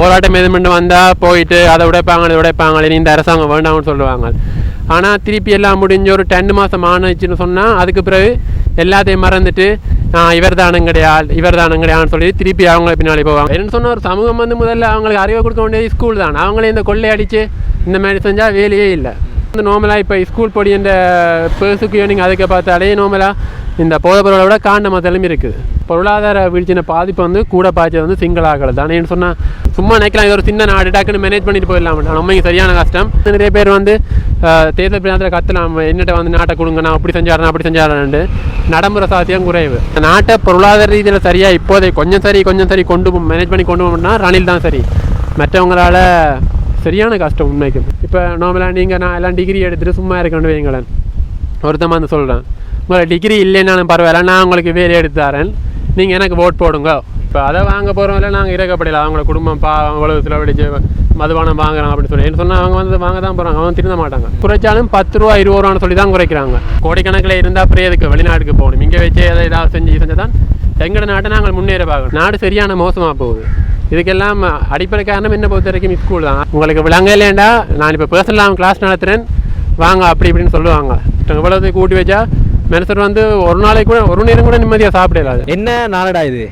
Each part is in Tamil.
போராட்டம் எதுமெண்டு வந்தால் போயிட்டு அதை உடைப்பாங்க இதை உடைப்பாங்க இந்த அரசாங்கம் வேண்டாம்னு சொல்லுவாங்க. ஆனால் திருப்பி எல்லாம் முடிஞ்ச ஒரு டென் மாதம் ஆணுச்சுன்னு சொன்னால் அதுக்கு பிறகு எல்லாத்தையும் மறந்துட்டு இவர் தானுங்கடையா இவர் தானுங்கடையான்னு சொல்லி திருப்பி அவங்கள பின்னாடி போவாங்க. என்னன்னு சொன்னால் ஒரு சமூகம் வந்து முதல்ல அவங்களுக்கு அறிவை கொடுக்க வேண்டியது ஸ்கூல் தான். அவங்களே இந்த கொள்ளை அடித்து இந்த மாதிரி செஞ்சால் வேலையே இல்லை. இந்த நார்மலாக இப்போ ஸ்கூல் படி இந்த பேர்ஸுக்கு நீங்கள் அதுக்கு பார்த்தாலே நார்மலாக இந்த போதைப்பொருளை விட காண்ட மத்தலும் இருக்குது. பொருளாதார வீழ்ச்சின பாதிப்பு வந்து கூட பாய்ச்சது வந்து சிங்கிள் தான். ஏன்னு சொன்னால் சும்மா நினைக்கலாம் இது ஒரு சின்ன நாடு டக்குன்னு மேனேஜ் பண்ணிட்டு போயிடலாம். நம்ம இங்கே சரியான கஷ்டம். நிறைய பேர் வந்து தேர்தல் பிரியாணத்தில் கத்தலாம். என்னட்ட வந்து நாட்டை கொடுங்க நான் அப்படி செஞ்சாரன் அப்படி செஞ்சாரன்ட்டு நடைமுறை சாத்தியம் குறைவு. நாட்டை பொருளாதார ரீதியில் சரியாக இப்போதை கொஞ்சம் சரி கொஞ்சம் சரி கொண்டு மேனேஜ் பண்ணி கொண்டு போகணும்னா ரணில் தான் சரி. மற்றவங்களால் சரியான கஷ்டம் உண்மைக்கு. இப்போ நார்மலாக நீங்கள் நான் எல்லாம் டிகிரி எடுத்துகிட்டு சும்மா இருக்கணும் வைங்களேன் ஒருத்தன் வந்து சொல்கிறேன் உங்களை டிகிரி இல்லைன்னாலும் பரவாயில்ல நான் உங்களுக்கு வேலை எடுத்து தரேன். நீங்கள் எனக்கு ஓட் போடுங்க. இப்போ அதை வாங்க போகிறவங்கள நாங்கள் இறக்கப்படல அவங்கள குடும்பம் பா அவ்வளவு செலவழிச்சு மதுபானம் வாங்குறான் அப்படின்னு சொல்லி. என்ன சொன்னால் அவங்க வந்து வாங்க தான் போகிறாங்க அவங்க திருந்த மாட்டாங்க. குறைச்சாலும் பத்து ரூபா இருபது ரூபான்னு சொல்லி தான் குறைக்கிறாங்க. கோடிக்கணக்கில் இருந்தால் அப்புறம் எதுக்கு வெளிநாட்டுக்கு போகணும்? இங்கே வச்சு எதை ஏதாவது செஞ்சு செஞ்சால் தான் எங்களோட நாட்டை நாங்கள் முன்னேற பார்க்கணும். நாடு சரியான மோசமாக போகுது. இதுக்கெல்லாம் அடிப்படை காரணம் என்ன பொறுத்த வரைக்கும் ஸ்கூல் தான். உங்களுக்கு விளங்க இல்லைண்டா நான் இப்போ பர்சனலாக கிளாஸ் நடத்துகிறேன் வாங்க அப்படி இப்படின்னு சொல்லுவாங்க. இவ்வளவு கூட்டி வச்சா மனுஷர் வந்து ஒரு நாளைக்கு கூட ஒரு நேரம் கூட நிம்மதியாக சாப்பிடலாது என்ன நாளடா இது?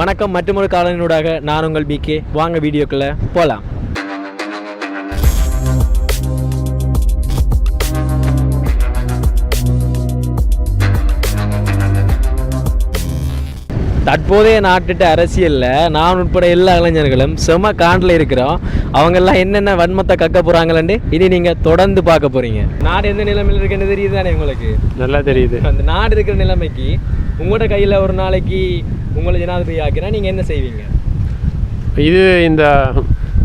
வணக்கம் மற்றொரு காலனினூடாக நான் உங்கள் பிகே வாங்க வீடியோக்குள்ள போகலாம் தற்போதைய நாட்டுட்ட அரசியலில் நான் உட்பட எல்லா இளைஞர்களும் செம காண்டில் இருக்கிறோம். அவங்கெல்லாம் என்னென்ன வன்மத்தை கக்க போகிறாங்களேன்னு இனி நீங்கள் தொடர்ந்து பார்க்க போகிறீங்க நாடு எந்த நிலைமையில் இருக்குன்னு தெரியுது தானே உங்களுக்கு? நல்லா தெரியுது. அந்த நாடு இருக்கிற நிலைமைக்கு உங்களோட கையில் ஒரு நாளைக்கு உங்களை ஜனாதிபதி ஆக்கினா நீங்கள் என்ன செய்வீங்க? இது இந்த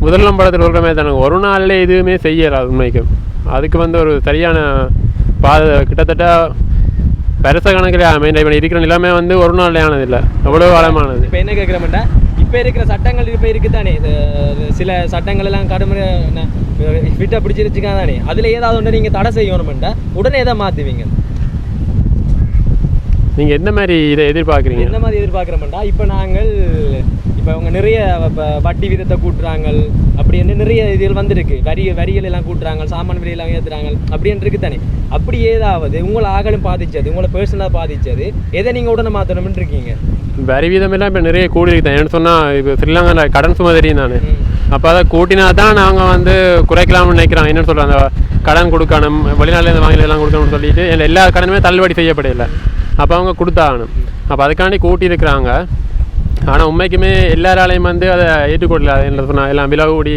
முதலாம் படத்தில் சொல்கிற மாதிரி தானே ஒரு நாளில் எதுவுமே செய்யலாது உண்மைக்கு அதுக்கு வந்து ஒரு சரியான பாத கிட்டத்தட்ட பெருசாக கணக்கில் மெயின் இப்போ இருக்கிற நிலைமை வந்து ஒரு நாளில் ஆனதில்லை அவ்வளோ வளமானது இப்போ என்ன கேட்குறோம்டா இப்போ இருக்கிற சட்டங்கள் இப்போ இருக்குது தானே சில சட்டங்கள் எல்லாம் கடுமுறை ஃபிட்டாக பிடிச்சிருச்சுக்கா தானே அதில் ஏதாவது ஒன்று நீங்கள் தடை செய்யணுமெண்டா உடனே எதை மாற்றுவீங்க நீங்கள் எந்த மாதிரி இதை எதிர்பார்க்குறீங்க? என்ன மாதிரி எதிர்பார்க்குறோம்டா? இப்போ நாங்கள் இப்போ அவங்க நிறைய இப்ப வட்டி விதத்தை கூட்டுறாங்க அப்படின்னு நிறைய இதுகள் வந்திருக்கு. வரி வரிகள் எல்லாம் கூட்டுறாங்க சாமான் விலை எல்லாம் ஏற்றுறாங்க அப்படின்னு இருக்கு தானே. அப்படி ஏதாவது உங்களை ஆகலும் பாதிச்சது உங்களை பர்சனலாக பாதிச்சது எதை நீங்கள் உடனே மாற்றணும்னு இருக்கீங்க? வரி வீதமெல்லாம் இப்போ நிறைய கூடி இருக்குது ஏன்னு சொன்னால் இப்போ ஸ்ரீலங்காவில் கடன் சுமை தெரியும் தானே. அப்போ அதை கூட்டினா தான் நாங்கள் வந்து குறைக்கலாம்னு நினைக்கிறாங்க என்னன்னு சொல்கிறாங்க கடன் கொடுக்கணும் வெளிநாட்டிலேருந்து வாங்கி எல்லாம் கொடுக்கணும்னு சொல்லிட்டு எல்லா- எல்லா கடனுமே தள்ளுபடி செய்யப்படல. அப்போ அவங்க கொடுத்தாகணும். அப்போ அதுக்காண்டி கூட்டி இருக்கிறாங்க ஆனால் உண்மைக்குமே எல்லாராலையும் வந்து அதை ஏற்றுக்கொள்ளல. என்ன சொன்னால் எல்லாம் விலை கூடி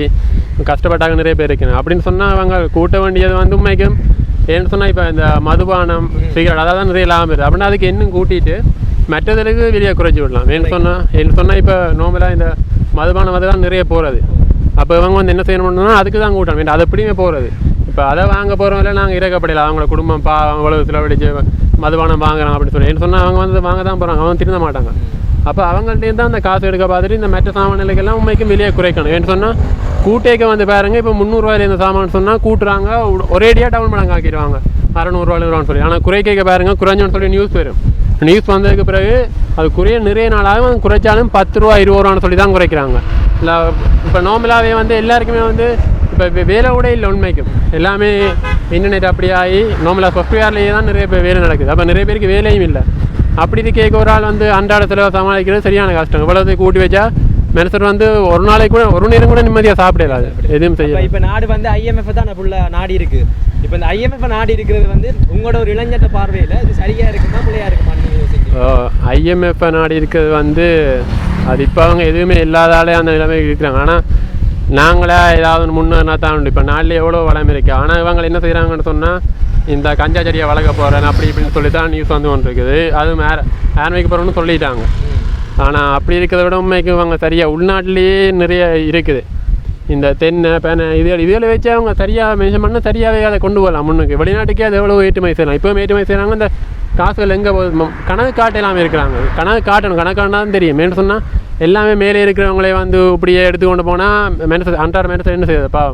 கஷ்டப்பட்டாங்க நிறைய பேர் இருக்கணும் அப்படின்னு சொன்னால் அவங்க கூட்ட வேண்டியது வந்து உண்மைக்கும் ஏன்னு சொன்னால் இப்போ இந்த மதுபானம் சிகரெட் அதாவது நிறைய லாபம் இருக்குது. அப்படின்னா அதுக்கு இன்னும் கூட்டிட்டு மற்றதுக்கு வெளியே குறைச்சி விடலாம். ஏன்னு சொன்னால் ஏன்னு சொன்னால் இப்போ நார்மலாக இந்த மதுபானம் தான் நிறைய போகிறது அப்போ இவங்க வந்து என்ன செய்யணும்னா அதுக்கு தான் கூட்டணும் வேண்டாம் அது எப்படியுமே போகிறது இப்போ அதை வாங்க போகிறவங்கள நாங்கள் இறக்கப்படல. அவங்கள குடும்பம் பா அவ்வளோ செலவழிச்சு மதுபானம் வாங்குறான் அப்படின்னு சொல்லி. என்ன சொன்னால் அவங்க வந்து வாங்க தான் போகிறாங்க அவங்க திருந்த மாட்டாங்க. அப்போ அவங்கள்ட்டேருந்து தான் அந்த காசு எடுக்க பார்த்துட்டு இந்த மற்ற சாமான்களுக்கெல்லாம் உண்மைக்கும் வெளியே குறைக்கணும். ஏன்னு சொன்னால் கூட்டேக்க வந்து பாருங்க இப்போ முந்நூறுவாயில் இந்த சாமான் சொன்னால் கூட்டுறாங்க ஒரேடியாக டவுன் மடங்கு ஆக்கிடுவாங்க. அறநூறுவாயிலும் சொல்லி. ஆனால் குறைக்க பாருங்க குறைஞ்சோன்னு சொல்லி நியூஸ் வரும். நியூஸ் வந்ததுக்கு பிறகு அது குறைய நிறைய நாளாகவும் குறைச்சாலும் பத்து ரூபா இருபது ரூபான்னு சொல்லி தான் குறைக்கிறாங்க. இல்லை இப்போ நார்மலாகவே வந்து எல்லாருக்குமே வந்து இப்போ வேலை கூட இல்லை உண்மைக்கும். எல்லாமே இன்டர்நெட் அப்படி ஆகி நார்மலாக சாஃப்ட்வேர்லேயே தான் நிறைய பேர் வேலை நடக்குது. அப்போ நிறைய பேருக்கு வேலையும் இல்லை. அப்படி இருக்க ஒரு ஆள் வந்து அன்றாட செலவை சமாளிக்கிறது சரியான கஷ்டம். இவ்வளவு கூட்டி வச்சா மனுஷர் வந்து ஒரு நாளைக்கு கூட ஒரு நேரம் கூட நிம்மதியாக சாப்பிடலாது எதுவும் செய்ய இப்போ நாடு வந்து ஐஎம்எஃப் தான் ஃபுல்லாக நாடி இருக்கு. இப்போ இந்த ஐஎம்எஃப் நாடி இருக்கிறது வந்து உங்களோட ஒரு இளைஞட்ட பார்வையில் இது சரியா இருக்குமா பிள்ளையா இருக்குமா நீங்க யோசிக்கிறீங்க? ஐஎம்எஃப் நாடி இருக்கிறது வந்து அது இப்போ அவங்க எதுவுமே இல்லாதாலே அந்த நிலைமைக்கு இருக்கிறாங்க. ஆனால் நாங்களே ஏதாவது ஒன்று முன்னேறினா தான் இப்போ நாளில் எவ்வளோ வளம் இருக்குது ஆனால் இவங்க என்ன செய்கிறாங்கன்னு சொன்னால் இந்த கஞ்சா செடியை வளர்க்க போகிறேன் அப்படி இப்படின்னு சொல்லி தான் நியூஸ் வந்து ஒன்று இருக்குது அது மேர ஆரம்பிக்க போகிறோன்னு சொல்லிட்டாங்க. ஆனால் அப்படி இருக்கிறத விட உண்மைக்கு இவங்க சரியாக உள்நாட்டிலேயே நிறைய இருக்குது. இந்த தென்னை பேனை இதுகள் இதுகளை வச்சு அவங்க சரியாக மென்ஷன் பண்ணால் சரியாகவே அதை கொண்டு போகலாம் முன்னுக்கு. வெளிநாட்டுக்கே அது எவ்வளோ ஏற்றுமதி செய்யலாம். இப்போ ஏற்றுமதி செய்கிறாங்க இந்த காசுகள் எங்கே போகுது? கணக்கு காட்டலாமே இருக்கிறாங்க. கணக்கு காட்டணும். கணக்கானா தெரியும். மேலும் சொன்னால் எல்லாமே மேலே இருக்கிறவங்களே வந்து இப்படியே எடுத்து கொண்டு போனால் மெனசு அன்றாட மெனசு என்ன செய்யுதுப்பா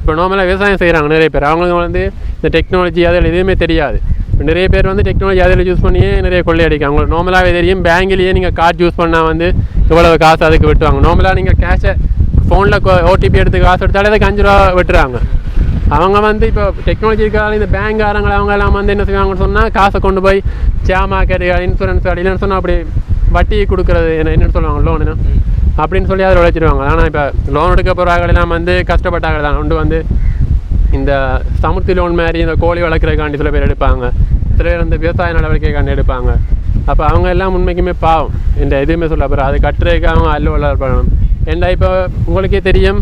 இப்போ நார்மலாக விவசாயம் செய்கிறாங்க நிறைய பேர். அவங்களுக்கு வந்து இந்த டெக்னாலஜி அதில் எதுவுமே தெரியாது. இப்போ நிறைய பேர் வந்து டெக்னாலஜி அதில் யூஸ் பண்ணியே நிறைய கொள்ளையடிக்காங்க அவங்களுக்கு நார்மலாகவே தெரியும் பேங்க்லேயே நீங்கள் கார்டு யூஸ் பண்ணால் வந்து இவ்வளவு காசு அதுக்கு வெட்டுவாங்க நார்மலாக நீங்கள் கேஷை ஃபோனில் ஓடிபி எடுத்து காசு எடுத்தாலே அதுக்கு அஞ்சு ரூபா வெட்டுறாங்க. அவங்க வந்து இப்போ டெக்னாலஜி டெக்னாலஜிக்காக இந்த பேங்க்காரங்களை அவங்க எல்லாம் வந்து என்ன செய்வாங்கன்னு சொன்னால் காசை கொண்டு போய் ஷேர் மார்க்கெட்டு இன்சூரன்ஸ் இல்லைன்னு சொன்னால் அப்படி வட்டி கொடுக்குறது என்ன என்னன்னு சொல்லுவாங்க லோனு அப்படின்னு சொல்லி அதில் உழைச்சிடுவாங்க ஆனால் இப்போ லோன் எடுக்க போகிறாங்களெல்லாம் வந்து கஷ்டப்பட்டாங்க தான். கொண்டு வந்து இந்த சமுர்த்தி லோன் மாதிரி இந்த கோழி வளர்க்குறதுக்காண்டி சில பேர் எடுப்பாங்க. சில பேர் வந்து விவசாய நடவடிக்கைக்காண்டி எடுப்பாங்க. அப்போ அவங்க எல்லாம் உண்மைக்குமே பாவம். இந்த எதுவுமே சொல்ல அப்புறம் அது கட்டுறதுக்கு அவங்க அல்ல பண்ணணும் ஏன்டா இப்போ உங்களுக்கே தெரியும்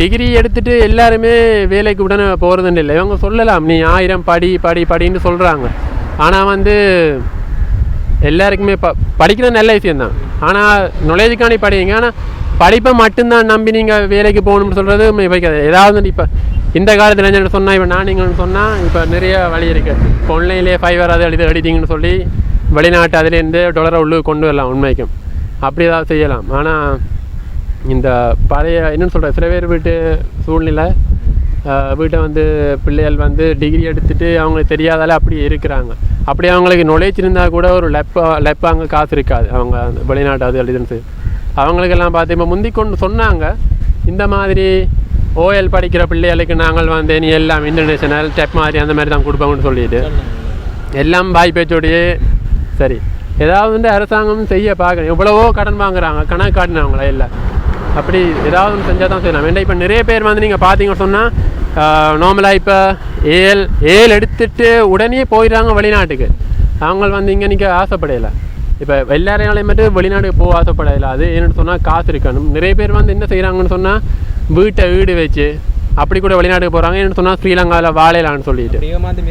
டிகிரி எடுத்துகிட்டு எல்லாருமே வேலைக்கு உடனே போகிறதுன்னு இல்லை. இவங்க சொல்லலாம் நீ ஆயிரம் படி படி படின்னு சொல்கிறாங்க ஆனால் வந்து எல்லாருக்குமே ப படிக்கிறது நல்ல விஷயந்தான் ஆனால் நுழைவுக்காண்டி படிங்க. ஆனால் படிப்பை மட்டும்தான் நம்பி நீங்கள் வேலைக்கு போகணும்னு சொல்கிறது வைக்காது ஏதாவது இப்போ இந்த காலத்தில் என்ன சொன்னால் இப்போ நான் நீங்கள்னு சொன்னால் இப்போ நிறைய வழி இருக்குது இப்போ ஆன்லைன்லேயே ஃபைவர் அது எழுதி அடித்தீங்கன்னு சொல்லி வெளிநாட்டு அதுலேருந்து டொலரை உள்ளே கொண்டு வரலாம் உண்மைக்கும். அப்படி ஏதாவது செய்யலாம். ஆனால் இந்த பழைய என்னென்னு சொல்கிற சில பேர் வீட்டு சூழ்நிலை வீட்டை வந்து பிள்ளைகள் வந்து டிகிரி எடுத்துட்டு அவங்களுக்கு தெரியாதால அப்படி இருக்கிறாங்க. அப்படி அவங்களுக்கு இருந்தா கூட ஒரு லெப்ப லெப்ப அங்கே காசு இருக்காது. அவங்க அந்த வெளிநாட்டு அது எழுதுன்னு. அவங்களுக்கெல்லாம் பார்த்து இப்போ முந்தி கொண்டு சொன்னாங்க இந்த மாதிரி ஓஎல் படிக்கிற பிள்ளைகளுக்கு நாங்கள் வந்து நீ எல்லாம் இன்டர்நேஷனல் டெப் மாதிரி அந்த மாதிரி தான் கொடுப்போம்னு சொல்லிட்டு. எல்லாம் பாய் பேச்சோடையே சரி. ஏதாவது வந்து அரசாங்கம் செய்ய பார்க்கணும். எவ்வளவோ கடன் வாங்குறாங்க கணக்கு காட்டினவங்களா இல்லை. அப்படி ஏதாவது ஒன்று செஞ்சால் தான் செய்யலாம். ஏன்டா இப்போ நிறைய பேர் வந்து நீங்கள் பார்த்தீங்கன்னு சொன்னால் நார்மலாக இப்போ ஏல் ஏல் எடுத்துட்டு உடனே போயிடுறாங்க வெளிநாட்டுக்கு. அவங்க வந்து இங்கே நிற்க ஆசைப்படையலை இப்போ எல்லாரையாலையும் மட்டும் வெளிநாட்டுக்கு போக ஆசைப்படையல அது ஏன்னு சொன்னால் காசு இருக்கணும். நிறைய பேர் வந்து என்ன செய்கிறாங்கன்னு சொன்னால் வீட்டை வீடு வச்சு அப்படி கூட வெளிநாட்டுக்கு போகிறாங்க ஏன்னு சொன்னால் ஸ்ரீலங்காவில் வாழைலான்னு சொல்லிட்டு.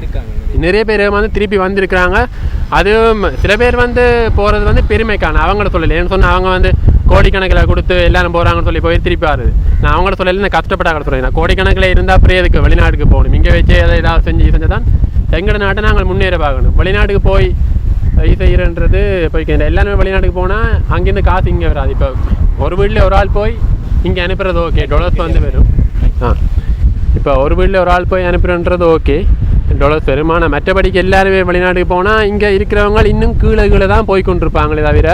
இருக்காங்க. நிறைய பேர் வந்து திருப்பி வந்திருக்கிறாங்க. அதுவும் சில பேர் வந்து போகிறது வந்து பெருமைக்கான. அவங்கள சொல்லலை. ஏன்னு சொன்னால் அவங்க வந்து கோடிக்கணக்கில் கொடுத்து எல்லாரும் போகிறாங்கன்னு சொல்லி போய் திருப்பி வருது நான் அவங்கள சொல்லல நான் கஷ்டப்பட்டாங்க சொல்கிறேன் நான் கோடிக்கணக்கில் இருந்தால் அப்புறம் எதுக்கு? வெளிநாட்டுக்கு போகணும். இங்கே வச்சு அதை ஏதாவது செஞ்சு செஞ்சு தான் எங்களோட நாட்டை நாங்கள் முன்னேற பார்க்கணும். வெளிநாட்டுக்கு போய் இது செய்கிறன்றது போய் எல்லாருமே வெளிநாட்டுக்கு போனால் அங்கேருந்து காசு இங்கே வராது. இப்போ ஒரு வீட்டில் ஒரு ஆள் போய் இங்கே அனுப்புறது ஓகே டொலர்ஸ் வந்து வரும் ஆ. இப்போ ஒரு வீட்டில் ஒரு ஆள் போய் அனுப்புறன்றது ஓகே டாலர்ஸ் வரும் ஆனால் மற்றபடிக்கு எல்லாருமே வெளிநாட்டுக்கு போனால் இங்கே இருக்கிறவங்க இன்னும் கீழே கீழே தான் போய் கொண்டிருப்பாங்களே தவிர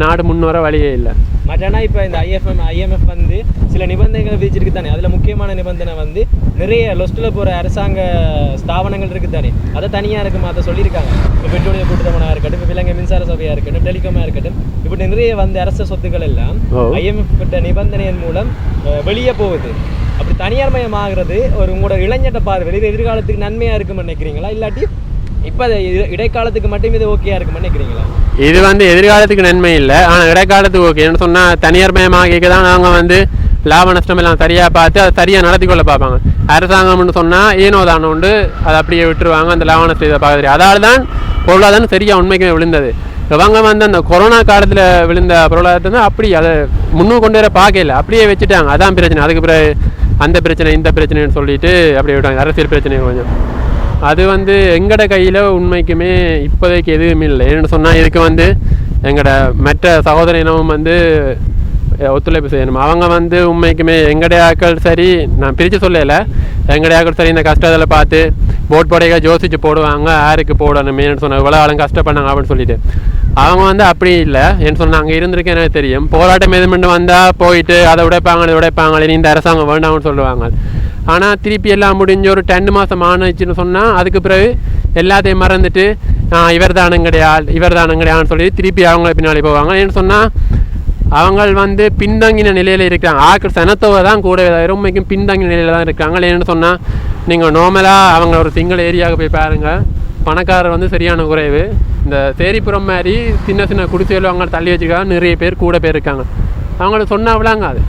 நாடு முன்னோர வழியே இல்லை. மற்றனா இப்போ இந்த ஐஎஃப்எம் ஐஎம்எஃப் வந்து சில நிபந்தனைகள் விதிச்சிருக்கு தானே. அதில் முக்கியமான நிபந்தனை வந்து நிறைய லொஸ்ட்டில் போகிற அரசாங்க ஸ்தாபனங்கள் இருக்குது தானே. அதை தனியாக இருக்குமா? அதை சொல்லியிருக்காங்க. இப்போ பெட்ரோலிய கூட்டுறவனாக இருக்கட்டும் இப்போ விலங்கு மின்சார சபையாக இருக்கட்டும் டெலிகாமாக இருக்கட்டும் இப்படி நிறைய வந்து அரச சொத்துக்கள் எல்லாம். ஐஎம்எஃப் கிட்ட நிபந்தனையின் மூலம் வெளியே போகுது. அப்படி தனியார் மயமாகிறது ஒரு உங்களோட இளைஞட்ட பார்வையில் இது எதிர்காலத்துக்கு நன்மையாக இருக்கும்னு நினைக்கிறீங்களா? இல்லாட்டி இப்போ அது இடைக்காலத்துக்கு மட்டும் இது ஓகேயா இருக்கும்னு நினைக்கிறீங்களா? இது வந்து எதிர்காலத்துக்கு நன்மை இல்லை. ஆனால் இடைக்காலத்துக்கு ஓகே என்ன சொன்னால் தனியார் மயமாக தான் நாங்கள் வந்து லாப நஷ்டம் எல்லாம் சரியாக பார்த்து அதை சரியாக நடத்தி கொள்ள பார்ப்பாங்க. அரசாங்கம்னு சொன்னால் ஏனோ தானோ உண்டு அதை அப்படியே விட்டுருவாங்க அந்த லாப நஷ்டம் இதை பார்க்க தெரியும் அதால் தான் பொருளாதாரம் சரியாக உண்மைக்குமே விழுந்தது. இவங்க வந்து அந்த கொரோனா காலத்தில் விழுந்த பொருளாதாரத்தை தான் அப்படி அதை முன்னும் கொண்டு வர பார்க்கல அப்படியே வச்சுட்டாங்க. அதான் பிரச்சனை. அதுக்கு பிறகு அந்த பிரச்சனை இந்த பிரச்சனைன்னு சொல்லிட்டு அப்படியே விட்டாங்க. அரசியல் பிரச்சனை கொஞ்சம். அது வந்து எங்கட கையில் உண்மைக்குமே இப்போதைக்கு எதுவுமே இல்லை. ஏன்னு சொன்னால் இதுக்கு வந்து எங்களோட மற்ற சகோதர இனமும் வந்து ஒத்துழைப்பு செய்யணும். அவங்க வந்து உண்மைக்குமே எங்கடைய ஆக்கள் சரி நான் பிரித்து சொல்லலை. எங்கடைய ஆக்கள் சரி இந்த கஷ்டத்தில் பார்த்து போட் போடையாக ஜோசிச்சு போடுவாங்க யாருக்கு போடணுமேன்னு சொன்ன இவ்வளோ ஆளும் கஷ்டப்பட்டாங்க அப்படின்னு சொல்லிட்டு. அவங்க வந்து அப்படி இல்லை என்ன சொன்னால் அங்கே இருந்திருக்கேன் எனக்கு தெரியும். போராட்டம் எதுமெண்டு வந்தால் போயிட்டு அதை உடைப்பாங்க இதை உடைப்பாங்க இனி இந்த அரசாங்கம் வேண்டாம்னு சொல்லுவாங்க. ஆனால் திருப்பி எல்லாம் முடிஞ்சு ஒரு டென் மாதம் ஆணுச்சுன்னு சொன்னால் அதுக்கு பிறகு எல்லாத்தையும் மறந்துட்டு இவர் தானுங்கடையா இவர் தானுங்கடையான்னு சொல்லி திருப்பி அவங்கள பின்னாடி போவாங்க. ஏன்னு சொன்னால் அவங்கள் வந்து பின்தங்கின நிலையில் இருக்கிறாங்க. ஆக்கள் சனத்தொகை தான் கூட உண்மைக்கும் பின்தங்கின நிலையில் தான் இருக்காங்க. ஏன்னு சொன்னால் நீங்கள் நார்மலாக அவங்க ஒரு சிங்கிள் ஏரியாவுக்கு போய் பாருங்கள் பணக்காரர் வந்து சரியான குறைவு. இந்த சேரிப்புறம் மாதிரி சின்ன சின்ன குடிசையில் அவங்க தள்ளி வச்சுருக்காங்க. நிறைய பேர் கூட பேர் இருக்காங்க. அவங்களுக்கு சொன்னாவிலாங்க அது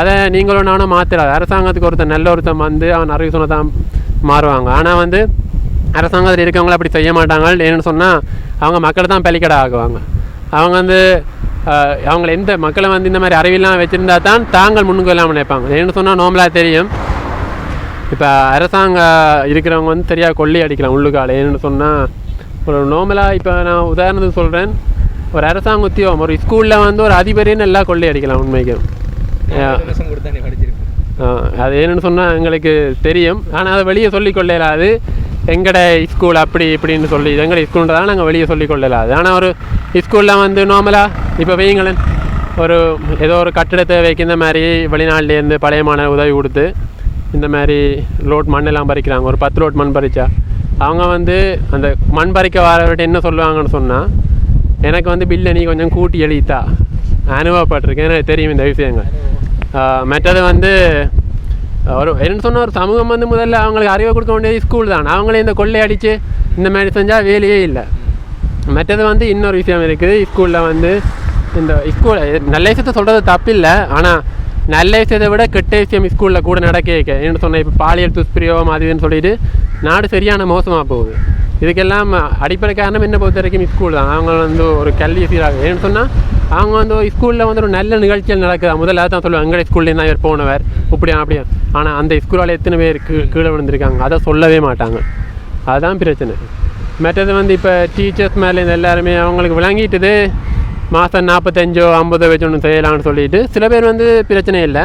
அதை நீங்களும் நானும் மாற்றிடாது அரசாங்கத்துக்கு ஒருத்தன் நல்ல ஒருத்தன் வந்து அவன் அறிவு சொன்னதான் மாறுவாங்க. ஆனால் வந்து அரசாங்கத்தில் இருக்கவங்கள அப்படி செய்ய மாட்டாங்க. ஏன்னு சொன்னால் அவங்க மக்களை தான் பலிக்கடை ஆகுவாங்க. அவங்க வந்து ஆஹ், அவங்கள எந்த மக்களை வந்து இந்த மாதிரி அறிவில்லாம் வச்சுருந்தா தான் தாங்கள் முன்னுக்கு இல்லாமல் நினைப்பாங்க. ஏன்னு சொன்னால் நோம்பலாக தெரியும். இப்போ அரசாங்க இருக்கிறவங்க வந்து சரியாக கொள்ளி அடிக்கலாம் உள்ளுக்கால. ஏன்னு சொன்னால் ஒரு நார்மலாக இப்போ நான் உதாரணத்துக்கு சொல்கிறேன் ஒரு அரசாங்க உத்தியோகம் ஒரு ஸ்கூலில் வந்து ஒரு அதிபரின்னு எல்லாம் கொள்ளை அடிக்கலாம் உண்மைக்கு. நாற்பது வருஷம் கொடுத்தா நீ படிச்சிருப்பேன் ஆ, அது என்னன்னு சொன்னால் எங்களுக்கு தெரியும். ஆனால் அதை வெளியே சொல்லிக் கொள்ளலாது. எங்கட ஸ்கூல் அப்படி இப்படின்னு சொல்லி எங்கட ஸ்கூல்ன்றதால நாங்கள் வெளியே சொல்லிக் கொள்ளலாது ஆனால் ஒரு ஸ்கூலில் வந்து நார்மலாக இப்போ வைங்களேன் ஒரு ஏதோ ஒரு கட்டிடத்தை வைக்கிற மாதிரி வெளிநாட்டிலேருந்து பழைய மாணவ உதவி கொடுத்து இந்த மாதிரி லோட் மண்ணெல்லாம் பறிக்கிறாங்க. ஒரு பத்து லோட் மண் பறிச்சா அவங்க வந்து அந்த மண் பறிக்க வரவர்கிட்ட என்ன சொல்லுவாங்கன்னு சொன்னால் எனக்கு வந்து பில்லை நீ கொஞ்சம் கூட்டி எழுதித்தா. அனுபவப்பட்டிருக்கேன். எனக்கு தெரியும் இந்த விஷயங்கள். மற்றது வந்து ஒரு என்ன சொன்ன ஒரு சமூகம் வந்து முதல்ல அவங்களுக்கு அறிவை கொடுக்க வேண்டியது ஸ்கூல் தான் அவங்களே இந்த கொள்ளையடிச்சு இந்த மாதிரி செஞ்சால் வேலையே இல்லை மற்றது வந்து இன்னொரு விஷயம் இருக்குது ஸ்கூலில் வந்து இந்த ஸ்கூல் நல்ல விஷயத்த சொல்கிறது தப்பில்லை ஆனால் நல்ல விஷயத்தை விட கெட்ட விஷயம் ஸ்கூலில் கூட நடக்க என்ன சொன்னேன் இப்போ பாலியல் துஷ்பிரயோகம் அதுன்னு சொல்லிட்டு நாடு சரியான மோசமாக போகுது இதுக்கெல்லாம் அடிப்படை காரணம் என்ன பொறுத்த வரைக்கும் ஸ்கூல் தான். அவங்க வந்து ஒரு கல்வி சீராக ஏன்னு சொன்னால் அவங்க வந்து ஸ்கூலில் வந்து ஒரு நல்ல நிகழ்ச்சிகள் நடக்குது? முதல்ல தான் சொல்லுவாங்க எங்களை ஸ்கூல்லேருந்து தான் இவர் போனவர். இப்படியா அப்படியா. ஆனால் அந்த ஸ்கூலால் எத்தனை பேர் கீ- கீழே விழுந்திருக்காங்க? அதை சொல்லவே மாட்டாங்க. அதுதான் பிரச்சனை. மற்றது வந்து இப்போ டீச்சர்ஸ் மேலே இந்த எல்லாருமே அவங்களுக்கு விளங்கிட்டுது. மாதம் நாற்பத்தஞ்சோ ஐம்பதோ வச்சு ஒன்று செய்யலாம்னு சொல்லிட்டு சில பேர் வந்து பிரச்சனை இல்லை.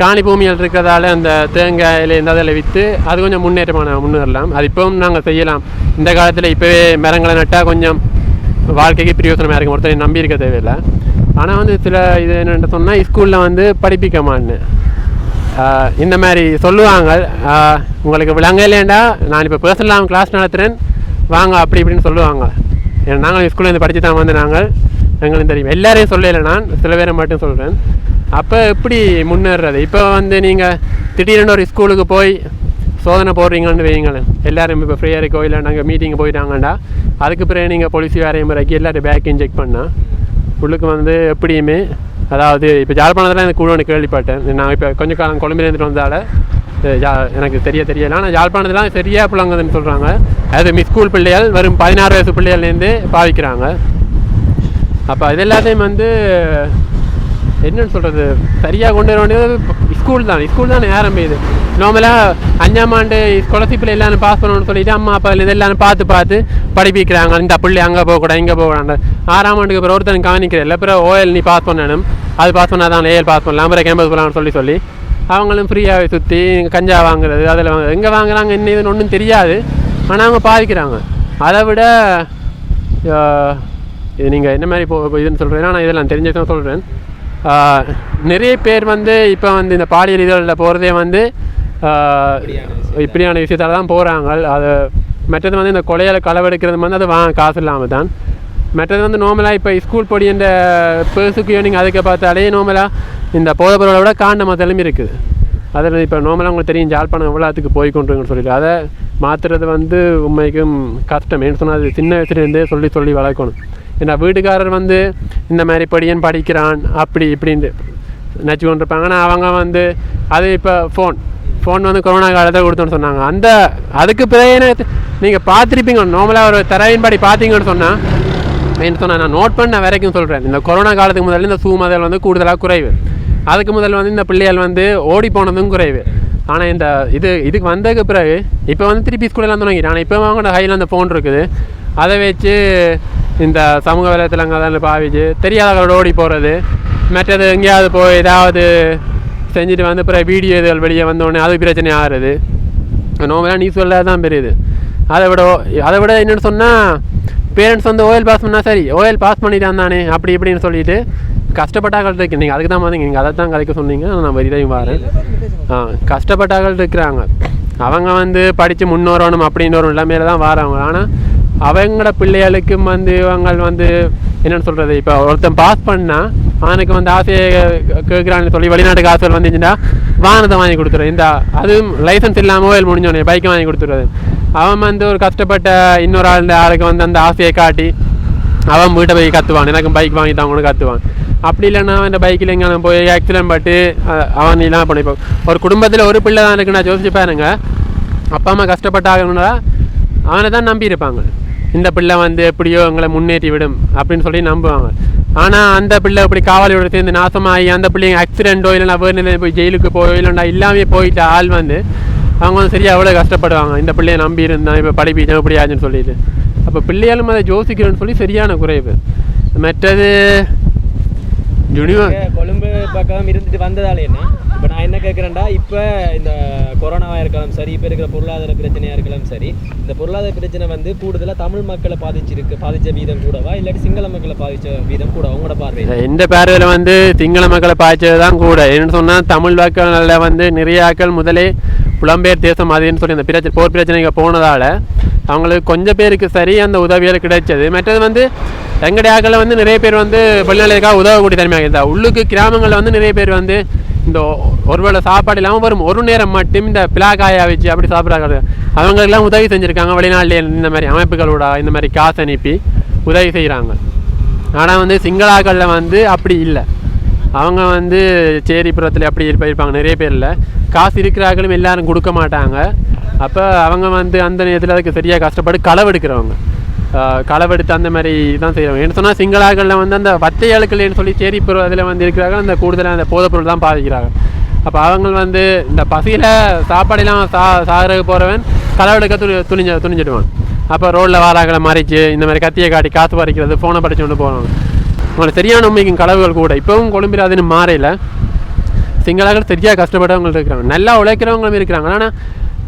காணி பூமிகள் இருக்கிறதால அந்த தேங்காயில் இந்த அதில் விற்று அது கொஞ்சம் முன்னேற்றமான முன்னேறலாம். அது இப்போவும் நாங்கள் செய்யலாம். இந்த காலத்தில் இப்போவே மரங்களை நட்டால் கொஞ்சம் வாழ்க்கைக்கு பிரயோசனமாக இருக்கும். ஒருத்தரை நம்பி இருக்க தேவையில்லை. ஆனால் வந்து சில இது என்னென்னு சொன்னால் ஸ்கூலில் வந்து படிப்பிக்க மாட்டேன் இந்த மாதிரி சொல்லுவாங்க. உங்களுக்கு விளங்க இல்லைண்டா நான் இப்போ பர்சனலாக கிளாஸ் நடத்துகிறேன் வாங்க அப்படி இப்படின்னு சொல்லுவாங்க. ஏன்னா நாங்கள் ஸ்கூல்லேருந்து படித்து தான் வந்து நாங்கள். எங்களுக்கு தெரியும். எல்லாரையும் சொல்லலை நான். சில பேரை மட்டும் சொல்கிறேன் அப்போ எப்படி முன்னேறுறது இப்போ வந்து நீங்கள் திடீர்னு ஒரு ஸ்கூலுக்கு போய் சோதனை போடுறீங்கன்னு வைங்களேன் எல்லாரும் இப்போ ஃப்ரீயாக இருக்கோ இல்லை நாங்கள் மீட்டிங் போயிட்டாங்கண்டா அதுக்கு பிறகு நீங்கள் போலீஸ் வேறையும் முறைக்கு எல்லாரும் பேக்கையும் செக் பண்ணால் உள்ளுக்கு வந்து எப்படியுமே அதாவது இப்போ ஜாழ்ப்பாணத்தில் எனக்கு குழு ஒன்று கேள்விப்பட்டேன். நான் இப்போ கொஞ்ச காலம் கொழும்புலேருந்து வந்தால எனக்கு தெரிய தெரியல. ஆனால் யாழ்ப்பாணத்தில் சரியாக பிள்ளைங்கன்னு சொல்கிறாங்க அது மிஸ் ஸ்கூல் பிள்ளைகள் வரும் பதினாறு வயசு பிள்ளைகள்லேருந்து பாவிக்கிறாங்க. அப்போ இது எல்லாத்தையும் வந்து என்னன்னு சொல்கிறது சரியாக கொண்டு வர வேண்டியது ஸ்கூல் தான். ஸ்கூல் தான் ஆரம்பிக்குது நார்மலாக அஞ்சாம் ஆண்டு ஸ்காலர்ஷிப்பில் எல்லாரும் பாஸ் பண்ணணும்னு சொல்லிட்டு அம்மா அப்பா இது எல்லாரும் பார்த்து பார்த்து படிப்பிக்கிறாங்க. இந்த பிள்ளை அங்கே போகக்கூடாது இங்கே போகக்கூடாது ஆறாம் ஆண்டுக்கு அப்புறம் ஒருத்தன் கவனிக்கிறேன் இல்லை அப்புறம் ஓஎல் நீ பாஸ் பண்ணணும். அது பாஸ் பண்ணால் தான் ஏஎல் பாஸ் பண்ணலாம். அப்புறம் கேம்பஸ் போகலாம்னு சொல்லி சொல்லி அவங்களும் ஃப்ரீயாகவே சுற்றி கஞ்சா வாங்குறது அதில் வாங்க எங்கே வாங்குறாங்க என்ன இதுன்னு ஒன்றும் தெரியாது. ஆனால் அவங்க பாதிக்கிறாங்க. அதை விட இது நீங்கள் என்ன மாதிரி இப்போ இதுன்னு சொல்கிறேன் நான் இதெல்லாம் தெரிஞ்சதான் சொல்கிறேன் நிறைய பேர் வந்து இப்போ வந்து இந்த பாலியல் இதழில் போகிறதே வந்து இப்படியான விஷயத்தால் தான் போகிறாங்க அது மற்றது வந்து இந்த கொலையால் களவெடுக்கிறது வந்து அது வா காசு இல்லாமல் தான். மற்றது வந்து நார்மலாக இப்போ ஸ்கூல் பொடின்ற பேர்ஸுக்கு நீங்கள் அதுக்கு பார்த்தாலே நார்மலாக இந்த போதைப் பொருளை விட காண்ட மத்தலும் இருக்குது அதில் இப்போ நார்மலாக உங்களுக்கு தெரியும் ஜாழ்ப்பாணம் எவ்வளோத்துக்கு போய் கொண்டுருங்கன்னு சொல்லிட்டு. அதை மாற்றுறது வந்து உண்மைக்கும் கஷ்டம். ஏன்னு சொன்னால் அது சின்ன வயசுலேருந்தே சொல்லி சொல்லி வளர்க்கணும். ஏன்னா வீட்டுக்காரர் வந்து இந்த மாதிரி படியன் படிக்கிறான் அப்படி இப்படின்ட்டு நினச்சி கொண்டிருப்பாங்க ஆனால் அவங்க வந்து அது இப்போ ஃபோன் ஃபோன் வந்து கொரோனா காலத்தில் கொடுத்தோன்னு சொன்னாங்க. அந்த அதுக்கு பிறகு நீங்கள் பார்த்துருப்பீங்க நார்மலாக ஒரு தரவின்படி பார்த்தீங்கன்னு சொன்னால் என்ன சொன்னால் நான் நோட் பண்ண வரைக்கும் சொல்கிறேன் இந்த கொரோனா காலத்துக்கு முதல்ல இந்த சூ முதல் வந்து கூடுதலாக குறைவு. அதுக்கு முதல் வந்து இந்த பிள்ளைகள் வந்து ஓடி போனதும் குறைவு. ஆனால் இந்த இது இதுக்கு வந்ததுக்கு பிறகு இப்போ வந்து திருப்பி ஸ்கூலெல்லாம் தொடங்கிட்டு ஆனால் இப்போ அவங்களோட கையில் அந்த ஃபோன் இருக்குது. அதை வச்சு இந்த சமூக வலைத்தளங்கள் அங்கே அதில் பாவிச்சு. தெரியாதவங்களோட ஓடி போகிறது மற்றது எங்கேயாவது போய் ஏதாவது செஞ்சுட்டு வந்து பிறகு வீடியோ இதுகள் வெளியே வந்தோடனே அது பிரச்சனை ஆகுறது. நோம்பெல்லாம் நீ சொல்ல தான் பெரியது. அதை விட அதை விட என்னென்னு சொன்னால் பேரண்ட்ஸ் வந்து ஓஎல் பாஸ் பண்ணால் சரி ஓஎல் பாஸ் பண்ணிட்டான் தானே அப்படி இப்படின்னு சொல்லிட்டு கஷ்டப்பட்டாக்கள் இருக்கு நீங்கள் அதுக்கு தான் வந்தீங்க நீங்கள் அதை தான் கதைக்க சொன்னீங்க. நான் இதையும் வரேன். ஆ கஷ்டப்பட்டாக்கள் இருக்கிறாங்க. அவங்க வந்து படித்து முன்னோரணும் அப்படின்ற ஒரு நிலைமையில தான் வராங்க ஆனால் அவங்களோட பிள்ளைகளுக்கும் வந்து இவங்க வந்து என்னென்னு சொல்கிறது இப்போ ஒருத்தன் பாஸ் பண்ணால் அவனுக்கு வந்து ஆசையை கேட்குறான்னு சொல்லி வெளிநாட்டுக்கு காசுகள் வந்துச்சுன்னா வாகனத்தை வாங்கி கொடுத்துருவேன் இந்த அதுவும் லைசன்ஸ் இல்லாமல் ஓயில் முடிஞ்சோடனே பைக்கை வாங்கி கொடுத்துருவது அவன் வந்து ஒரு கஷ்டப்பட்ட இன்னொரு ஆள் ஆளுக்கு வந்து அந்த ஆசையை காட்டி அவன் வீட்டை போய் கத்துவான். எனக்கு பைக் வாங்கி தாங்கன்னு கற்றுவான் அப்படி இல்லைன்னா அவன் பைக்கில் எங்கே போய் ஆக்சிடென்ட் பட்டு அவன் இல்லாமல் பண்ணிப்போம் ஒரு குடும்பத்தில் ஒரு பிள்ளை தான் இருக்குன்னா யோசிச்சு பாருங்க. அப்பா அம்மா கஷ்டப்பட்டாங்கன்னா அவனை தான் நம்பி இருப்பாங்க. இந்த பிள்ளை வந்து எப்படியோ எங்களை முன்னேற்றி விடும் அப்படின்னு சொல்லி நம்புவாங்க. ஆனால் அந்த பிள்ளை இப்படி காவலியோட சேர்ந்து நாசமாகி அந்த பிள்ளைங்க ஆக்சிடென்ட்டோ இல்லைன்னா வேறு நிலையில் போய் ஜெயிலுக்கு போயோ இல்லைன்னா இல்லாமே போயிட்ட ஆள் வந்து அவங்க வந்து சரியாக அவ்வளோ கஷ்டப்படுவாங்க? இந்த பிள்ளையை நம்பி இருந்தான் இப்போ படிப்பிச்சேன் இப்படி ஆச்சுன்னு சொல்லிட்டு. அப்போ பிள்ளையாலும் அதை யோசிக்கிறேன்னு சொல்லி சரியான குறைவு. மற்றது கொழும்பு பக்கம் இருந்துட்டு வந்ததால என்ன? இப்போ நான் என்ன கேட்குறேன்டா இப்போ இந்த கொரோனாவாக இருக்கலாம் சரி இப்போ இருக்கிற பொருளாதார பிரச்சனையாக இருக்கலாம் சரி இந்த பொருளாதார பிரச்சனை வந்து கூடுதலாக தமிழ் மக்களை பாதிச்சிருக்கு பாதிச்ச வீதம் கூடவா? இல்லாட்டி சிங்கள மக்களை பாதிச்ச வீதம் கூட உங்களோட பார்வை இந்த பார்வையில் வந்து சிங்கள மக்களை பாய்ச்சது தான் கூட. என்னன்னு சொன்னால் தமிழ் மக்களில் வந்து நிறைய ஆட்கள் முதலே புலம்பெயர் தேசம் அதுன்னு சொல்லி இந்த பிரச்சனை போர் பிரச்சனைக்கு போனதால் அவங்களுக்கு கொஞ்சம் பேருக்கு சரி அந்த உதவிகள் கிடைச்சது. மற்றது வந்து எங்களுடைய வந்து நிறைய பேர் வந்து வெளிநாட்டுக்காக உதவக்கூடிய தன்மையாக இருந்தால் உள்ளுக்கு கிராமங்களில் வந்து நிறைய பேர் வந்து இந்த ஒருவேளை சாப்பாடு இல்லாமல் வரும் ஒரு நேரம் மட்டும் இந்த பிளாக்காயா வச்சு அப்படி சாப்பிட்றாங்க. அவங்களுக்கெல்லாம் உதவி செஞ்சுருக்காங்க வெளிநாட்டில் இந்த மாதிரி அமைப்புகளோட இந்த மாதிரி காசு அனுப்பி உதவி செய்கிறாங்க ஆனால் வந்து சிங்களாக்களில் வந்து அப்படி இல்லை. அவங்க வந்து சேரிப்புறத்தில் அப்படி போயிருப்பாங்க இருப்பாங்க நிறைய பேரில். காசு இருக்கிறார்களும் எல்லாரும் கொடுக்க மாட்டாங்க. அப்போ அவங்க வந்து அந்த நேரத்தில் அதுக்கு சரியாக கஷ்டப்பட்டு களவெடுக்கிறவங்க களவெடுத்து அந்த மாதிரி தான் செய்கிறவங்க என்ன சொன்னால் சிங்களாக்களில் வந்து அந்த வத்தை அழுக்கல்னு சொல்லி சேரிப்புற அதில் வந்து இருக்கிறாங்க அந்த கூடுதலாக அந்த போதைப்பொருள் தான் பாதிக்கிறாங்க அப்போ அவங்க வந்து இந்த பசியில் சாப்பாடெல்லாம் சா சாகிறதுக்கு போகிறவன் களவெடுக்க துணி துணிஞ்ச துணிஞ்சிடுவான். அப்போ ரோட்டில் வாராக்களை மறைச்சு இந்த மாதிரி கத்தியை காட்டி காற்று பறிக்கிறது ஃபோனை படிச்சு கொண்டு போகிறாங்க உங்களுக்கு சரியான உண்மைக்கும் கடவுள் கூட. இப்போவும் கொழும்பில் அதுன்னு மாறையில் சிங்களாக சரியாக கஷ்டப்பட்டவங்க இருக்கிறாங்க. நல்லா உழைக்கிறவங்களும் இருக்கிறாங்க. ஆனால்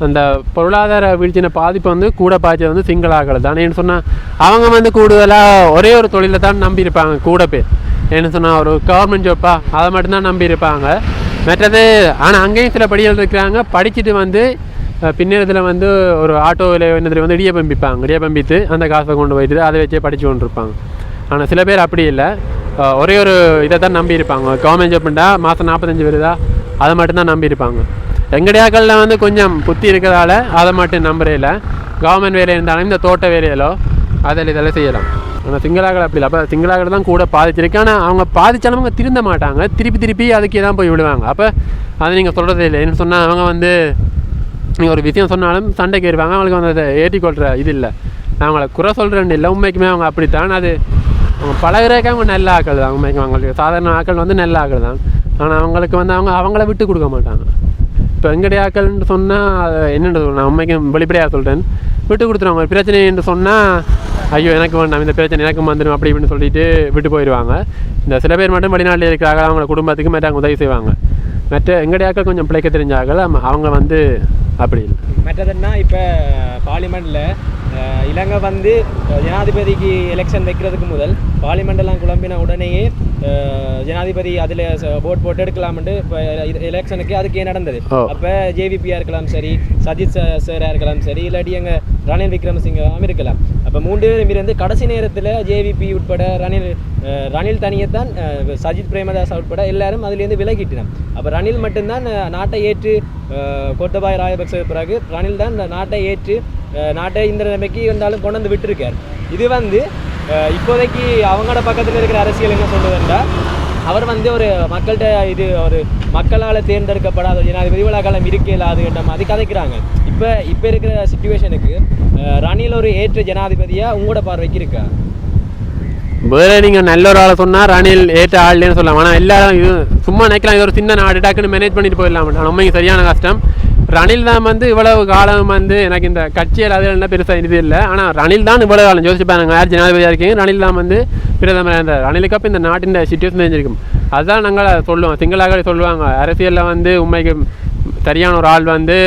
அந்த பொருளாதார வீழ்ச்சின பாதிப்பு வந்து கூட பாய்ச்சது வந்து சிங்களாக்கள் தான். ஏன்னு சொன்னால் அவங்க வந்து கூடுதலாக ஒரே ஒரு தொழிலை தான் நம்பியிருப்பாங்க கூட பேர். ஏன்னு சொன்னால் ஒரு கவர்மெண்ட் ஜாப்பா அதை மட்டும்தான் நம்பியிருப்பாங்க. மற்றது ஆனால் அங்கேயும் சில படிகள் இருக்கிறாங்க. படிச்சுட்டு வந்து அஹ், பின்னேரத்தில் வந்து ஒரு ஆட்டோவில் என்னதில் வந்து இடியப்பம் பம்பிப்பாங்க இடியை பம்பித்து அந்த காசை கொண்டு போயிட்டு அதை வச்சே படித்து கொண்டு இருப்பாங்க ஆனால் சில பேர் அப்படி இல்லை. ஒரே ஒரு இதை தான் நம்பியிருப்பாங்க கவர்மெண்ட் ஜாப்ண்டா மாதம் நாற்பத்தஞ்சு வருதா? அதை மட்டும்தான் நம்பியிருப்பாங்க எங்கடையாக்களில் வந்து கொஞ்சம் புத்தி இருக்கிறதால அதை மட்டும் நம்புறையில கவர்மெண்ட் வேலை இருந்தாலும் இந்த தோட்ட வேலையிலோ அதில் இதெல்லாம் செய்யலாம். ஆனால் சிங்களாக்கள் அப்படி இல்லை. அப்போ சிங்களாக்கள் தான் கூட பாதிச்சிருக்கு. ஆனால் அவங்க பாதித்தாலும் அவங்க திருந்த மாட்டாங்க. திருப்பி திருப்பி அதுக்கே தான் போய் விடுவாங்க. அப்போ அதை நீங்கள் சொல்கிறதே இல்லை. என்ன சொன்னால் அவங்க வந்து நீங்கள் ஒரு விஷயம் சொன்னாலும் சண்டைக்கு வருவாங்க அவங்களுக்கு வந்து அதை ஏற்றிக்கொள்கிற இது இல்லை. நான் அவங்கள குறை சொல்கிறேன்னு இல்லை. உண்மைக்குமே அவங்க அப்படித்தான். அது அவங்க பழகிறதுக்கு அவங்க நல்ல ஆக்கள் தான். உண்மைக்கு அவங்களுக்கு சாதாரண ஆக்கள் வந்து நல்ல ஆக்கள் தான். ஆனால் அவங்களுக்கு வந்து அவங்க அவங்கள விட்டு கொடுக்க மாட்டாங்க. இப்போ எங்கடைய ஆக்கள்னு சொன்னால் என்னென்னு நான் உண்மைக்கு வெளிப்படையாக சொல்கிறேன் விட்டு கொடுத்துருவாங்க. ஒரு பிரச்சனை என்று சொன்னால் ஐயோ எனக்கு வேண்டாம் இந்த பிரச்சனை எனக்கு வந்துடும் அப்படி இப்படின்னு சொல்லிட்டு விட்டு போயிடுவாங்க. இந்த சில பேர் மட்டும் வெளிநாட்டில் இருக்கிறாங்க அவங்கள குடும்பத்துக்கு மற்ற உதவி செய்வாங்க. மற்ற எங்கடைய ஆக்கள் கொஞ்சம் பிழைக்க தெரிஞ்சாக்கள் அவங்க வந்து அப்படி இல்லை. மற்றதுன்னா இப்போ பார்லிமெண்ட்டில் இலங்கை வந்து ஜனாதிபதிக்கு எலெக்ஷன் வைக்கிறதுக்கு முதல் பார்லிமெண்ட் எல்லாம் குழம்பின உடனேயே ஜனாதிபதி அதில் ஓட் போட்டு எடுக்கலாம்னு இப்போ எலெக்ஷனுக்கு அதுக்கே நடந்தது. அப்போ ஜேவிபியாக இருக்கலாம் சரி சஜித் சாராக இருக்கலாம் சரி இல்லாட்டி எங்கள் ரணில் விக்ரமசிங்காவும் இருக்கலாம். அப்போ மூன்று பேரும் இருந்து கடைசி நேரத்தில் ஜேவிபி உட்பட ரணில் ரணில் தனியைத்தான் சஜித் பிரேமதாஸ் உட்பட எல்லாரும் அதுலேருந்து விலகிட்டினான் அப்போ ரணில் மட்டும்தான் நாட்டை ஏற்று அஹ், கோத்தபாய ராஜபக்ச பிறகு ரணில் தான் இந்த நாட்டை ஏற்று நாட்டை இந்த நிலைமைக்கு இருந்தாலும் கொண்டு வந்து விட்டுருக்கார். இது வந்து இப்போதைக்கு அவங்களோட பக்கத்தில் இருக்கிற அரசியல் என்ன சொல்லுதுன்றா அவர் வந்து ஒரு மக்கள்கிட்ட இது ஒரு மக்களால் தேர்ந்தெடுக்கப்படாத ஜனாதிபதி விழா காலம் இருக்கே இல்லாதுன்ற மாதிரி கதைக்கிறாங்க. இப்போ இப்போ இருக்கிற சுச்சுவேஷனுக்கு ரணில் ஒரு ஏற்ற ஜனாதிபதியாக உங்களோட பார்வைக்கு இருக்கா? வேற நீங்கள் நல்ல ஒரு ஆளை சொன்னால் ரணில் ஏற்ற ஆள்னு சொல்லலாம். ஆனால் எல்லாரும் இது சும்மா நினைக்கலாம் இது ஒரு சின்ன நாடு டக்குன்னு மேனேஜ் பண்ணிட்டு போயிடலாம். ஆனால் சரியான கஷ்டம். ரணில் தான் வந்து இவ்வளவு காலம் வந்து எனக்கு இந்த கட்சியில் அது என்ன பெருசாக இது இல்லை. ஆனால் ரணில் தான் இவ்வளவு காலம் யோசிச்சு பாருங்க. யார் ஜனாதிபதியாக இருக்கீங்க ரணில் தான் வந்து பிரதமர் இருந்தார். ரணிலுக்கு அப்போ இந்த நாட்டின் சுச்சுவேஷன் தெரிஞ்சிருக்கும். அதுதான் நாங்கள் சொல்லுவோம். சிங்களாக சொல்லுவாங்க. அரசியலில் வந்து உண்மைக்கு சரியான ஒரு ஆள் வந்து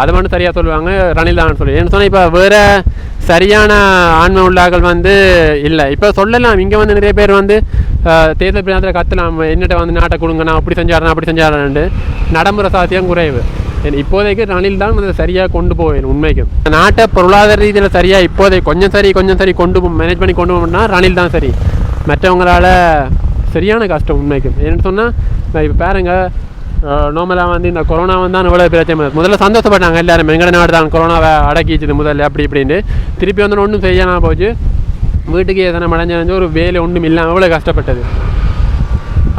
அதை மட்டும் சரியாக சொல்லுவாங்க ரணில் தான் சொல்லி. ஏன்னு சொன்னால் இப்போ வேறு சரியான ஆண்மை உள்ளாக்கள் வந்து இல்லை. இப்போ சொல்லலாம் இங்கே வந்து நிறைய பேர் வந்து தேர்தல் பிரியாணத்தில் கத்தலாம் என்னட்ட வந்து நாட்டை கொடுங்க நான் அப்படி செஞ்சாரன் அப்படி செஞ்சாரன்ட்டு நடைமுறை சாத்தியம் குறைவு. இப்போதைக்கு ரணில் தான் வந்து சரியாக கொண்டு போவேன் உண்மைக்கும். நாட்டை பொருளாதார ரீதியில் சரியாக இப்போதைக்கு கொஞ்சம் சரி கொஞ்சம் சரி கொண்டு மேனேஜ் பண்ணி கொண்டு போகணும்னா ரணில் தான் சரி. மற்றவங்களால் சரியான கஷ்டம் உண்மைக்கும். என்னென்னு சொன்னால் இப்போ பாருங்கள் நார்மலாக வந்து இந்த கொரோனா வந்தால் இவ்வளோ பிரச்சனை முதல்ல சந்தோஷப்பட்டாங்க எல்லாரும். எங்கட நாடு தான் கொரோனாவை அடக்கிச்சுது முதல்ல அப்படி இப்படின்னு திருப்பி வந்து ஒன்றும் செய்யாமல் போச்சு. வீட்டுக்கு எதனா மடைஞ்சு ஒரு வேலை ஒன்றும் இல்லாமல் அவ்வளோ கஷ்டப்பட்டது.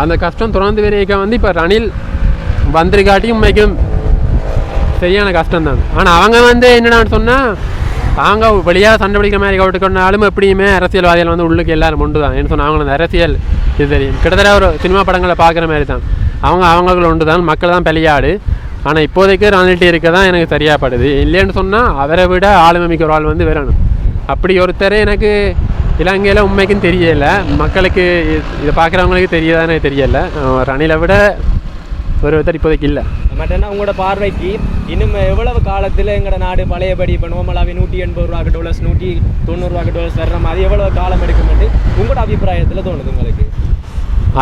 அந்த கஷ்டம் தொடர்ந்து வரைக்க வந்து இப்போ ரணில் வந்திருக்காட்டியும் உண்மைக்கும் சரியான கஷ்டம் தான் ஆனால் அவங்க வந்து என்னடான்னு சொன்னால் தாங்க வெளியாக சண்டை பிடிக்கிற மாதிரி கவிட்டுக்கொண்டாலும் எப்படியுமே அரசியல்வாதிகள் வந்து உள்ளுக்கு எல்லாரும் உண்டு தான். என்ன சொன்னால் அவங்களுக்கு அரசியல் இது தெரியும். கிட்டத்தட்ட ஒரு சினிமா படங்களை பார்க்குற மாதிரி தான். அவங்க அவங்களுக்குள்ள உண்டு தான். மக்கள் தான் பலியாடு. ஆனால் இப்போதைக்கு ரணில்ட்டி இருக்க தான் எனக்கு சரியாக படுது இல்லைன்னு சொன்னால் அவரை விட ஆளுமை மிக்க ஒரு ஆள் வந்து வரணும். அப்படி ஒருத்தர் எனக்கு இலங்கையில் உண்மைக்கும் தெரியலை. மக்களுக்கு இதை பார்க்குறவங்களுக்கு தெரியாதானே தெரியலை. ரணிலை விட ஒரு ஒருத்தர் இப்போதைக்கு இல்லை. மற்றன்னா உங்களோட பார்வைக்கு இன்னும் எவ்வளவு காலத்தில் எங்களோட நாடு பழையபடி இப்போ நோமலாவே நூற்றி எண்பது ரூபாய்க்கு டோலர்ஸ் நூற்றி தொண்ணூறுரூவாக்கு டோலர்ஸ் வர்ற மாதிரி எவ்வளவு காலம் எடுக்குமென்று உங்களோட அபிப்பிராயத்தில் தோணுது உங்களுக்கு?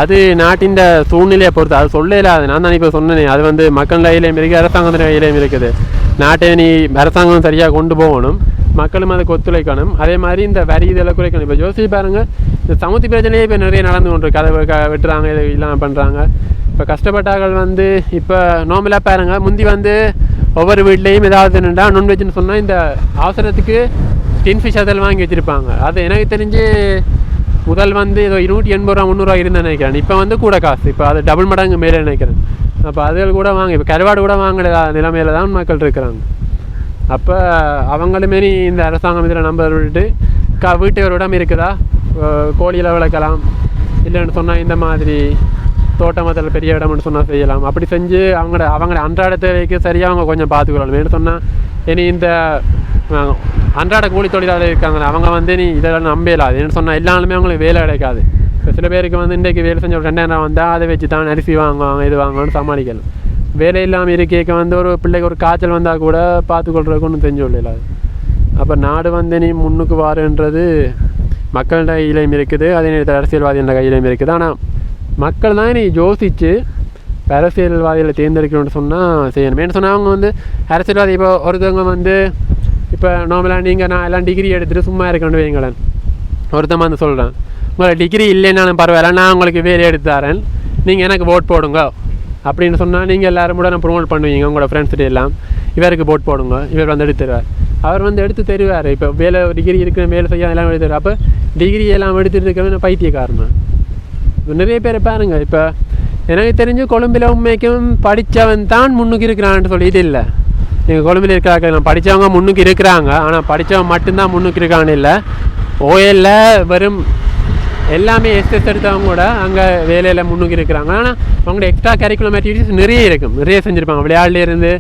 அது நாட்டின் சூழ்நிலையை பொறுத்து அது சொல்ல அது நான் தான் இப்போ சொன்னேனே. அது வந்து மக்கள் கையிலையும் இருக்குது அரசாங்கத்தின் கையிலையும் இருக்குது. நாட்டை நீ அரசாங்கம் சரியாக கொண்டு போகணும் மக்களும் அதுக்கு ஒத்துழைக்கணும். அதே மாதிரி இந்த வரி இதெல்லாம் குறைக்கணும். இப்போ யோசிச்சு பாருங்க இந்த சமூக பிரச்சனையே இப்போ நிறைய நடந்து கொண்டு அதை கதை க- வெட்டுறாங்க இதை இல்லாமல் பண்ணுறாங்க இப்போ கஷ்டப்பட்டார்கள் வந்து இப்போ நார்மலாக பாருங்க முந்தி வந்து ஒவ்வொரு வீட்லேயும் ஏதாவது என்னென்னா நான்வெஜ்னு சொன்னால் இந்த அவசரத்துக்கு ஸ்கின் ஃபிஷ் வாங்கி வச்சுருப்பாங்க. அது எனக்கு தெரிஞ்சு முதல் வந்து ஏதோ இருநூற்றி எண்பது ரூபா முந்நூறுவா இருந்தேன்னு நினைக்கிறேன். இப்போ வந்து கூட காசு. இப்போ அது டபுள் மடங்கு மேலே நினைக்கிறேன். அப்போ அதுகள் கூட வாங்க இப்போ கருவாடு கூட வாங்குற நிலைமையில தான் மக்கள் இருக்கிறாங்க. அப்போ அவங்களுமே இந்த அரசாங்கம் இதில் நம்பர் விட்டு க வீட்டு ஒரு இடம் இருக்குதா கோழியில் வளர்க்கலாம். இல்லைன்னு சொன்னால் இந்த மாதிரி தோட்டமத்தில் பெரிய இடம்னு சொன்னால் செய்யலாம். அப்படி செஞ்சு அவங்களோட அவங்களோட அன்றாட தேவைக்கு சரியாக அவங்க கொஞ்சம் பார்த்துக்கொள்ளணும் ஏன்னு சொன்னால் இனி இந்த அன்றாட கூலி தொழிலாளர் இருக்காங்களே அவங்க வந்து நீ இதெல்லாம் நம்பலாது ஏன்னு சொன்னால் எல்லாருமே அவங்களுக்கு வேலை கிடைக்காது. இப்போ சில பேருக்கு வந்து இன்றைக்கு வேலை செஞ்ச ஒரு ரெண்டாயிரம் வந்தால் அதை வச்சு தான் அரிசி வாங்குவாங்க இது வாங்குவாங்கன்னு சமாளிக்கலாம். வேலை இல்லாமல் இருக்கேக்க வந்து ஒரு பிள்ளைக்கு ஒரு காய்ச்சல் வந்தால் கூட பார்த்துக்கொள்றதுக்கு ஒன்றும் தெரிஞ்சு கொள்ளலாது அப்போ நாடு வந்து நீ முன்னுக்கு வாருன்றது மக்களோட கையிலையும் இருக்குது அதே நேரத்தில் அரசியல்வாதிகளோட கையிலையும் இருக்குது. ஆனால் மக்கள் தான் நீ யோசித்து இப்ப அரசியல்வாதிகளை தேர்ந்தெடுக்கணும்னு சொன்னால் செய்யணும். ஏன்னு சொன்னால் அவங்க வந்து அரசியல்வாதி இப்போ ஒருத்தவங்க வந்து இப்போ நார்மலாக நீங்கள் நான் எல்லாம் டிகிரி எடுத்துகிட்டு சும்மா இருக்கணும் வைங்களேன் ஒருத்தன் வந்து சொல்கிறேன் உங்களை டிகிரி இல்லைன்னாலும் பரவாயில்ல நான் உங்களுக்கு வேலை எடுத்து தரேன். நீங்கள் எனக்கு ஓட் போடுங்க. அப்படின்னு சொன்னால் நீங்கள் எல்லாரும் கூட நான் ப்ரொமோட் பண்ணுவீங்க உங்களோட ஃப்ரெண்ட்ஸ்கிட்ட எல்லாம். இவருக்கு போட் போடுங்க இவர் வந்து எடுத்து தருவார். அவர் வந்து எடுத்து தருவார். இப்போ வேலை டிகிரி இருக்கிற வேலை செய்ய எல்லாம் எடுத்து தருவார். அப்போ டிகிரி எல்லாம் எடுத்துகிட்டு இருக்கவன் பைத்தியக்காரன்? நிறைய பேர் பாருங்க. இப்போ எனக்கு தெரிஞ்சு கொழும்பில் உண்மைக்கும் படித்தவன் தான் முன்னுக்கு இருக்கிறான்னு சொல்லிட்டு இல்லை. எங்கள் கொழும்பில் இருக்கிறாங்க படித்தவங்க முன்னுக்கு இருக்கிறாங்க ஆனால் படித்தவன் மட்டும்தான் முன்னுக்கு இருக்கான்னு இல்லை. ஓஎல்ல வெறும் எல்லாமே எஸ்எஸ் எடுத்தவங்க கூட அங்கே வேலையில் முன்னுக்கு இருக்கிறாங்க ஆனால் அவங்களோட எக்ஸ்ட்ரா கரிக்குலம் ஆக்டிவிட்டிஸ் நிறைய இருக்கும். நிறைய செஞ்சுருப்பாங்க. விளையாட்டுலேருந்து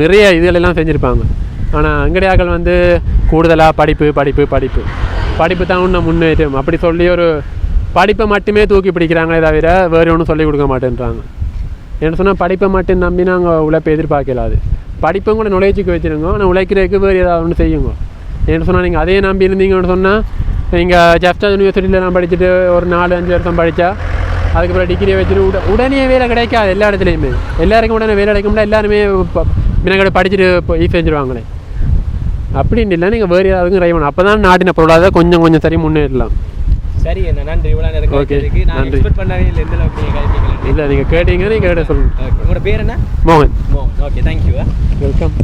நிறைய இதுகளெல்லாம் செஞ்சுருப்பாங்க. ஆனால் அங்கடியாக்கள் வந்து கூடுதலாக படிப்பு படிப்பு படிப்பு. படிப்பு தான் இன்னும் முன்னேற்றம். அப்படி சொல்லி ஒரு படிப்பை மட்டுமே தூக்கி பிடிக்கிறாங்களே தவிர வேறு ஒன்றும் சொல்லிக் கொடுக்க மாட்டேன்றாங்க. என்ன சொன்னால் படிப்பை மட்டும் நம்பி நாங்கள் உழைப்பை எதிர்பார்க்கலாது படிப்பும் கூட நுழைச்சிக்கு வச்சுருங்க ஆனால் உழைக்கிறதுக்கு வேறு ஏதாவது ஒன்று செய்யுங்க. என்ன சொன்னால் நீங்கள் அதே நம்பி இருந்தீங்கன்னு சொன்னால் நீங்கள் ஜஸ்டா நான் படிச்சுட்டு ஒரு நாலு அஞ்சு வருஷம் படித்தா அதுக்கப்புறம் டிகிரியை வச்சுட்டு உட உடனே வேலை கிடைக்காது எல்லா இடத்துலையுமே. எல்லாருக்கும் உடனே வேலை கிடைக்க எல்லாருமே மினக்கடை படிச்சுட்டு போய் செஞ்சுருவாங்களே அப்படின்னு இல்லை நீங்கள் வேறு ஏதாவது ட்ரை பண்ணணும் அப்போ தான் நாட்டின பொருளாதாரம் கொஞ்சம் கொஞ்சம் சரி முன்னேறலாம். சரி என்ன நன்றி. இவ்வளோ நேரம் கேட்டதுக்கு நான். எக்ஸ்பெக்ட் பண்ணவே இல்லை. எந்த அளவுக்கு நீங்கள் கேட்டீங்களா இல்லை நீங்கள் கேட்டீங்க நீங்கள் கேட்ட சொல்லுங்கள் ஓகே உங்களோட பேர் என்ன? மோகன். மோகன். Okay thank you welcome